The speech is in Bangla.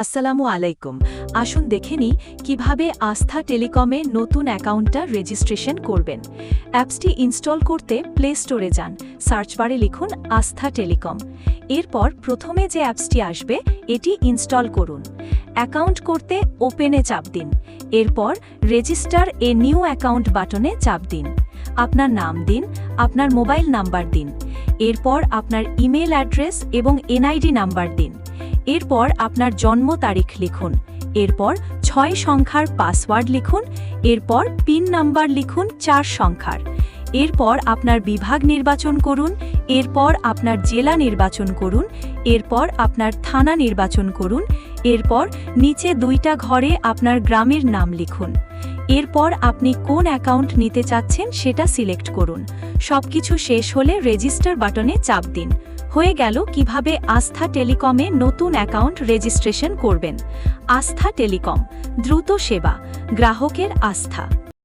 আসসালামু আলাইকুম। আসুন দেখে নিই কীভাবে আস্থা টেলিকমে নতুন অ্যাকাউন্টটা রেজিস্ট্রেশন করবেন। অ্যাপসটি ইনস্টল করতে প্লে স্টোরে যান, সার্চ বারে লিখুন আস্থা টেলিকম। এরপর প্রথমে যে অ্যাপসটি আসবে, এটি ইনস্টল করুন। অ্যাকাউন্ট করতে ওপেনে চাপ দিন। এরপর রেজিস্টার এ নিউ অ্যাকাউন্ট বাটনে চাপ দিন। আপনার নাম দিন, আপনার মোবাইল নাম্বার দিন। এরপর আপনার ইমেল অ্যাড্রেস এবং এনআইডি নাম্বার দিন। এরপর আপনার জন্ম তারিখ লিখুন। এরপর ছয় সংখ্যার পাসওয়ার্ড লিখুন। এরপর পিন নাম্বার লিখুন চার সংখ্যার। এরপর আপনার বিভাগ নির্বাচন করুন। এরপর আপনার জেলা নির্বাচন করুন। এরপর আপনার থানা নির্বাচন করুন। এরপর নিচে দুইটা ঘরে আপনার গ্রামের নাম লিখুন। এরপর আপনি কোন অ্যাকাউন্ট নিতে চাচ্ছেন সেটা সিলেক্ট করুন। সবকিছু শেষ হলে রেজিস্টার বাটনে চাপ দিন। হয়ে গেল কীভাবে আস্থা টেলিকমে নতুন অ্যাকাউন্ট রেজিস্ট্রেশন করবেন। আস্থা টেলিকম, দ্রুত সেবা, গ্রাহকের আস্থা।